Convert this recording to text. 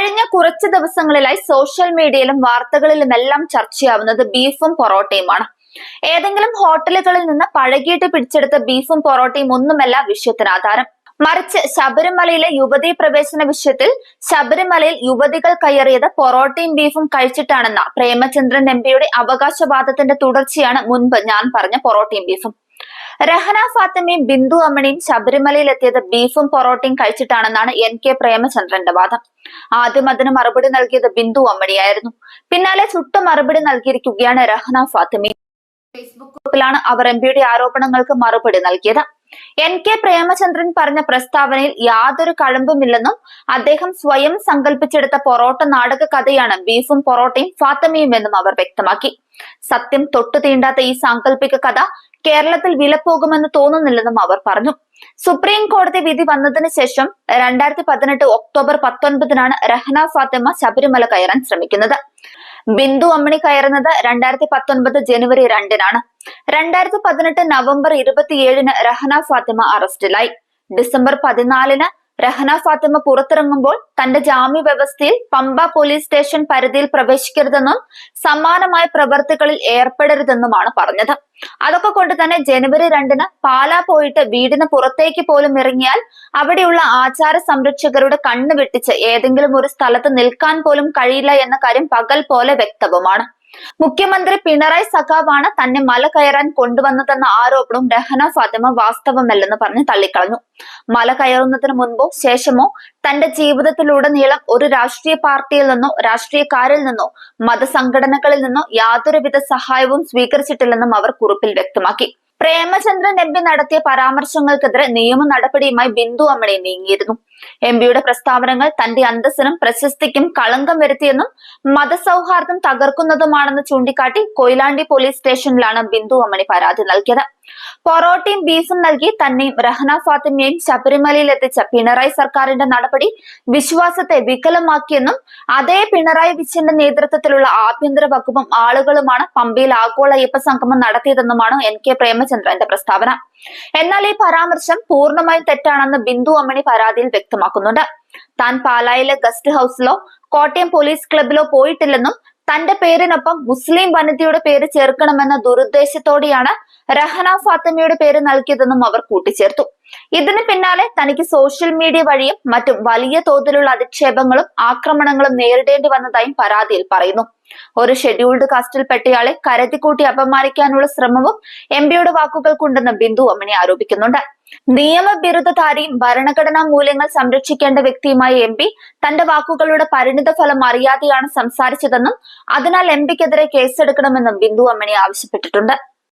കഴിഞ്ഞ കുറച്ച് ദിവസങ്ങളിലായി സോഷ്യൽ മീഡിയയിലും വാർത്തകളിലും എല്ലാം ചർച്ചയാവുന്നത് ബീഫും പൊറോട്ടയുമാണ്. ഏതെങ്കിലും ഹോട്ടലുകളിൽ നിന്ന് പഴകിയിട്ട് പിടിച്ചെടുത്ത ബീഫും പൊറോട്ടയും ഒന്നുമല്ല വിഷയത്തിന് ആധാരം മറിച്ച് ശബരിമലയിലെ യുവതീ പ്രവേശന വിഷയത്തിൽ ശബരിമലയിൽ യുവതികൾ കയറിയത് പൊറോട്ടയും ബീഫും കഴിച്ചിട്ടാണെന്ന പ്രേമചന്ദ്രൻ എംപിയുടെ അവകാശവാദത്തിന്റെ തുടർച്ചയാണ് മുൻപ് ഞാൻ പറഞ്ഞ പൊറോട്ടയും ബീഫും. രഹന ഫാത്തിമയും ബിന്ദു അമ്മണിയും ശബരിമലയിൽ എത്തിയത് ബീഫും പൊറോട്ടയും കഴിച്ചിട്ടാണെന്നാണ് എൻ കെ പ്രേമചന്ദ്രന്റെ വാദം. ആദ്യം അതിന് മറുപടി നൽകിയത് ബിന്ദു അമ്മണിയായിരുന്നു. പിന്നാലെ ചുട്ട മറുപടി നൽകിയിരിക്കുകയാണ് രഹന ഫാത്തിമ ഫേസ്ബുക്ക് ഗ്രൂപ്പിലാണ് അവർ എം ആരോപണങ്ങൾക്ക് മറുപടി നൽകിയത്. എൻ കെ പ്രേമചന്ദ്രൻ പറഞ്ഞ പ്രസ്താവനയിൽ യാതൊരു കഴമ്പുമില്ലെന്നും അദ്ദേഹം സ്വയം സങ്കല്പിച്ചെടുത്ത പൊറോട്ട നാടക കഥയാണ് ബീഫും പൊറോട്ടയും ഫാത്തമയും എന്നും അവർ വ്യക്തമാക്കി. സത്യം തൊട്ടു തീണ്ടാത്ത ഈ സാങ്കല്പിക കഥ കേരളത്തിൽ വിലപ്പോകുമെന്ന് തോന്നുന്നില്ലെന്നും അവർ പറഞ്ഞു. സുപ്രീം കോടതി വിധി വന്നതിന് ശേഷം രണ്ടായിരത്തി പതിനെട്ട് ഒക്ടോബർ പത്തൊൻപതിനാണ് രഹ്ന ഫാത്തിമ ശബരിമല കയറാൻ ശ്രമിക്കുന്നത്. ബിന്ദു അമ്മണി കയറുന്നത് രണ്ടായിരത്തി പത്തൊൻപത് ജനുവരി രണ്ടിനാണ്. രണ്ടായിരത്തി പതിനെട്ട് നവംബർ ഇരുപത്തിയേഴിന് രഹന ഫാത്തിമ അറസ്റ്റിലായി ഡിസംബർ പതിനാലിന് രഹന ഫാത്തിമ പുറത്തിറങ്ങുമ്പോൾ തന്റെ ജാമ്യ വ്യവസ്ഥയിൽ പമ്പ പോലീസ് സ്റ്റേഷൻ പരിധിയിൽ പ്രവേശിക്കരുതെന്നും സമാനമായ പ്രവർത്തികളിൽ ഏർപ്പെടരുതെന്നുമാണ് പറഞ്ഞത്. അതൊക്കെ കൊണ്ട് തന്നെ ജനുവരി രണ്ടിന് പാലാ പോയിട്ട് വീടിന് പുറത്തേക്ക് പോലും ഇറങ്ങിയാൽ അവിടെയുള്ള ആചാര സംരക്ഷകരുടെ കണ്ണ് വെട്ടിച്ച് ഏതെങ്കിലും ഒരു സ്ഥലത്ത് നിൽക്കാൻ പോലും കഴിയില്ല എന്ന കാര്യം പകൽ പോലെ വ്യക്തവുമാണ്. മുഖ്യമന്ത്രി പിണറായി സഖാവാണ് തന്നെ മല കയറാൻ കൊണ്ടുവന്നതെന്ന ആരോപണവും രഹന ഫാത്തിമ വാസ്തവമല്ലെന്ന് പറഞ്ഞ് തള്ളിക്കളഞ്ഞു. മല കയറുന്നതിന് മുൻപോ ശേഷമോ തന്റെ ജീവിതത്തിലുടനീളം ഒരു രാഷ്ട്രീയ പാർട്ടിയിൽ നിന്നോ രാഷ്ട്രീയക്കാരിൽ നിന്നോ മതസംഘടനകളിൽ നിന്നോ യാതൊരുവിധ സഹായവും സ്വീകരിച്ചിട്ടില്ലെന്നും അവർ കുറിപ്പിൽ വ്യക്തമാക്കി. പ്രേമചന്ദ്രൻ എം പി നടത്തിയ പരാമർശങ്ങൾക്കെതിരെ നിയമ നടപടിയുമായി ബിന്ദു അമ്മണി നീങ്ങിയിരുന്നു. എം പിയുടെ പ്രസ്താവനകൾ തന്റെ അന്തസ്സിനും പ്രശസ്തിക്കും കളങ്കം വരുത്തിയെന്നും മതസൗഹാർദ്ദം തകർക്കുന്നതുമാണെന്ന് ചൂണ്ടിക്കാട്ടി കൊയിലാണ്ടി പോലീസ് സ്റ്റേഷനിലാണ് ബിന്ദു അമ്മണി പരാതി നൽകിയത്. പൊറോട്ടയും ബീഫും നൽകി തന്നെയും റഹ്ന ഫാത്തിമയെയും ശബരിമലയിൽ എത്തിച്ച പിണറായി സർക്കാരിന്റെ നടപടി വിശ്വാസത്തെ വികലമാക്കിയെന്നും അതേ പിണറായി വിജയന്റെ നേതൃത്വത്തിലുള്ള ആഭ്യന്തര വകുപ്പും ആളുകളുമാണ് പമ്പയിൽ ആഗോള അയ്യപ്പ സംഗമം നടത്തിയതെന്നുമാണ് എൻ കെ പ്രേമചന്ദ്രന്റെ പ്രസ്താവന. എന്നാൽ ഈ പരാമർശം പൂർണമായും തെറ്റാണെന്ന് ബിന്ദു അമ്മണി പരാതിയിൽ വ്യക്തമാക്കുന്നുണ്ട്. താൻ പാലായിലെ ഗസ്റ്റ് ഹൌസിലോ കോട്ടയം പോലീസ് ക്ലബിലോ പോയിട്ടില്ലെന്നും തന്റെ പേരിനൊപ്പം മുസ്ലിം വനിതയുടെ പേര് ചേർക്കണമെന്ന ദുരുദ്ദേശത്തോടെയാണ് രഹന ഫാത്തിമയുടെ പേര് നൽകിയതെന്നും അവർ കൂട്ടിച്ചേർത്തു. ഇതിന് പിന്നാലെ തനിക്ക് സോഷ്യൽ മീഡിയ വഴിയും മറ്റും വലിയ തോതിലുള്ള അധിക്ഷേപങ്ങളും ആക്രമണങ്ങളും നേരിടേണ്ടി വന്നതായും പരാതിയിൽ പറയുന്നു. ഒരു ഷെഡ്യൂൾഡ് കാസ്റ്റിൽ പെട്ടയാളെ കരുതിക്കൂട്ടി അപമാനിക്കാനുള്ള ശ്രമവും എം പിയുടെ വാക്കുകൾക്കുണ്ടെന്ന് ബിന്ദു അമ്മിണി ആരോപിക്കുന്നുണ്ട്. നിയമബിരുദധാരിയും ഭരണഘടനാ മൂല്യങ്ങൾ സംരക്ഷിക്കേണ്ട വ്യക്തിയുമായ എം പി തന്റെ വാക്കുകളുടെ പരിണിത ഫലം അറിയാതെയാണ് സംസാരിച്ചതെന്നും അതിനാൽ എം പിക്കെതിരെ കേസെടുക്കണമെന്നും ബിന്ദു അമ്മിണി ആവശ്യപ്പെട്ടിട്ടുണ്ട്.